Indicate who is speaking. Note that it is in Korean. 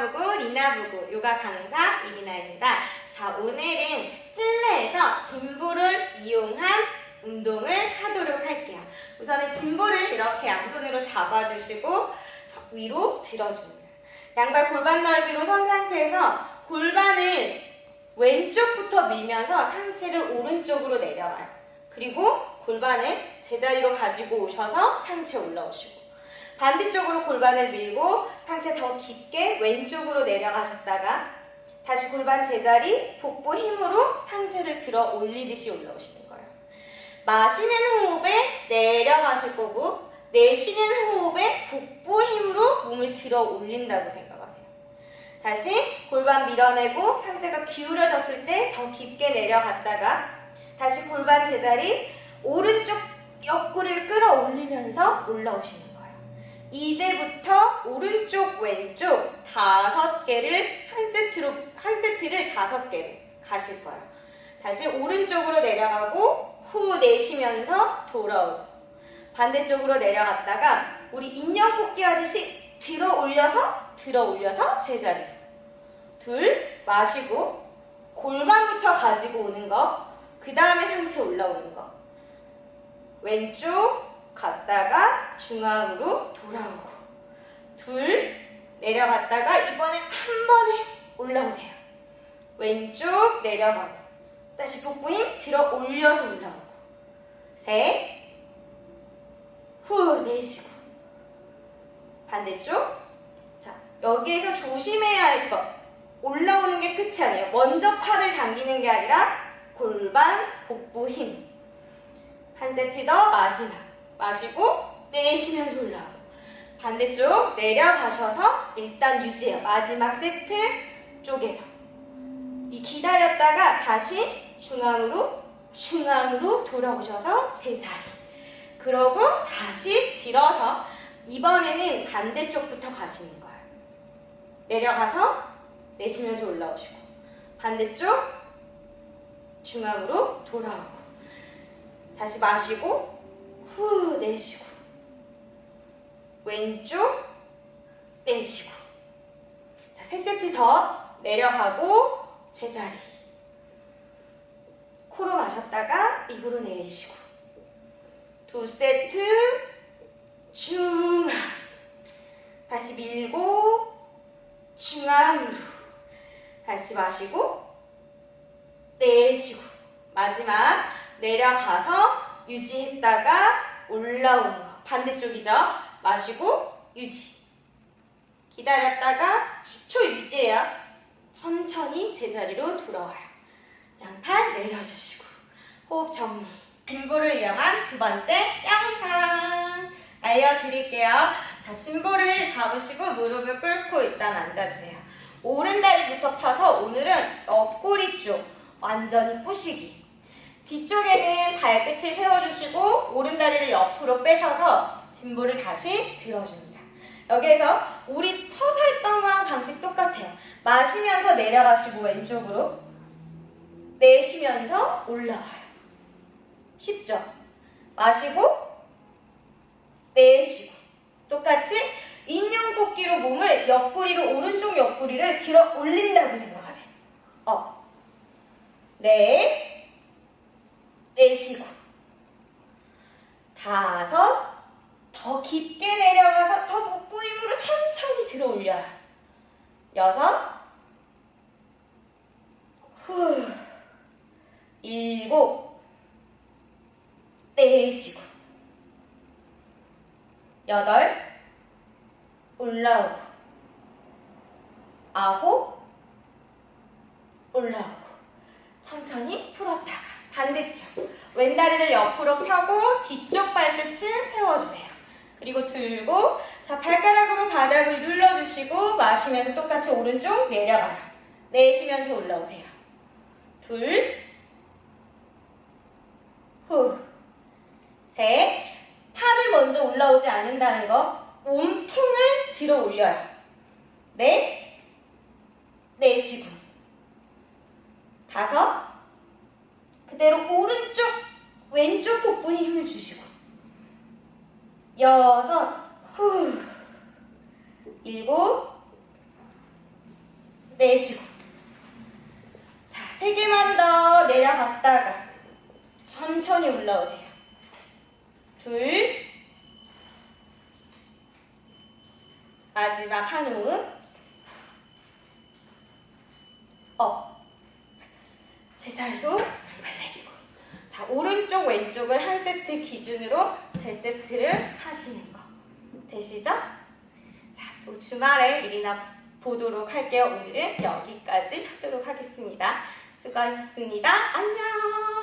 Speaker 1: 요가부구 리나부구 요가 강사 이리나입니다. 자 오늘은 실내에서 짐볼을 이용한 운동을 하도록 할게요. 우선은 짐볼을 이렇게 양손으로 잡아주시고 저 위로 들어줍니다. 양발 골반 넓이로 선 상태에서 골반을 왼쪽부터 밀면서 상체를 오른쪽으로 내려와요. 그리고 골반을 제자리로 가지고 오셔서 상체 올라오시고 반대쪽으로 골반을 밀고 상체 더 깊게 왼쪽으로 내려가셨다가 다시 골반 제자리 복부 힘으로 상체를 들어 올리듯이 올라오시는 거예요. 마시는 호흡에 내려가실 거고 내쉬는 호흡에 복부 힘으로 몸을 들어 올린다고 생각하세요. 다시 골반 밀어내고 상체가 기울어졌을 때 더 깊게 내려갔다가 다시 골반 제자리 오른쪽 옆구리를 끌어올리면서 올라오시는 거예요. 이제부터 오른쪽 왼쪽 다섯 개를 한 세트로 한 세트를 다섯 개를 가실 거예요. 다시 오른쪽으로 내려가고 후 내쉬면서 돌아오고 반대쪽으로 내려갔다가 우리 인형 뽑기 하듯이 들어 올려서 들어 올려서 제자리 둘 마시고 골반부터 가지고 오는 거그 다음에 상체 올라오는 거 왼쪽 갔다가 중앙으로 돌아오고 둘 내려갔다가 이번엔 한 번에 올라오세요. 왼쪽 내려가고 다시 복부 힘 들어 올려서 올라오고 셋후 내쉬고. 반대쪽. 자 여기에서 조심해야 할 것. 올라오는 게 끝이 아니에요. 먼저 팔을 당기는 게 아니라 골반 복부 힘. 한 세트 더 마지막 마시고 내쉬면서 올라오고 반대쪽 내려가셔서 일단 유지해요. 마지막 세트 쪽에서. 이 기다렸다가 다시 중앙으로 중앙으로 돌아오셔서 제자리. 그러고 다시 들어서 이번에는 반대쪽부터 가시는 거예요. 내려가서 내쉬면서 올라오시고 반대쪽 중앙으로 돌아오고 다시 마시고 후 내쉬고 왼쪽 내쉬고. 자, 세 세트 더 내려가고 제자리. 코로 마셨다가 입으로 내쉬고. 두 세트 중앙. 다시 밀고 중앙으로. 다시 마시고 내쉬고. 마지막 내려가서 유지했다가 올라오는 거. 반대쪽이죠? 마시고 유지. 기다렸다가 10초 유지해요. 천천히 제자리로 돌아와요. 양팔 내려주시고 호흡 정리. 진보를 이용한 두 번째 영상 알려드릴게요. 자 진보를 잡으시고 무릎을 꿇고 일단 앉아주세요. 오른 다리부터 펴서 오늘은 옆구리 쪽 완전히 뿌시기 뒤쪽에는 발끝을 세워주시고 오른다리를 옆으로 빼셔서 진보를 다시 들어줍니다. 여기에서 우리 서서 했던 거랑 방식 똑같아요. 마시면서 내려가시고 왼쪽으로 내쉬면서 올라와요. 쉽죠? 마시고 내쉬고 똑같이 인형 뽑기로 몸을 옆구리로 오른쪽 옆구리를 들어 올린다고 생각하세요. 어. 네. 내쉬고. 다섯 더 깊게 내려가서 더 복부 힘으로 천천히 들어 올려요 여섯. 후. 일곱. 내쉬고. 여덟. 올라오고. 아홉. 올라오고. 천천히 풀었다가 반대쪽 왼다리를 옆으로 펴고 뒤쪽 발끝을 세워주세요. 그리고 들고 자 발가락으로 바닥을 눌러주시고 마시면서 똑같이 오른쪽 내려가요. 내쉬면서 올라오세요. 둘, 후, 셋. 팔을 먼저 올라오지 않는다는 거 몸통을 들어 올려요. 넷, 내쉬고 다섯, 그대로 오른쪽, 왼쪽 복부에 힘을 주시고 여섯, 후, 일곱, 내쉬고. 자, 세 개만 더 내려갔다가 천천히 올라오세요. 둘. 마지막 한 호흡. 업. 제자리로. 자, 오른쪽, 왼쪽을 한 세트 기준으로 세 세트를 하시는 거. 되시죠? 자, 또 주말에 일이나 보도록 할게요. 오늘은 여기까지 하도록 하겠습니다. 수고하셨습니다. 안녕!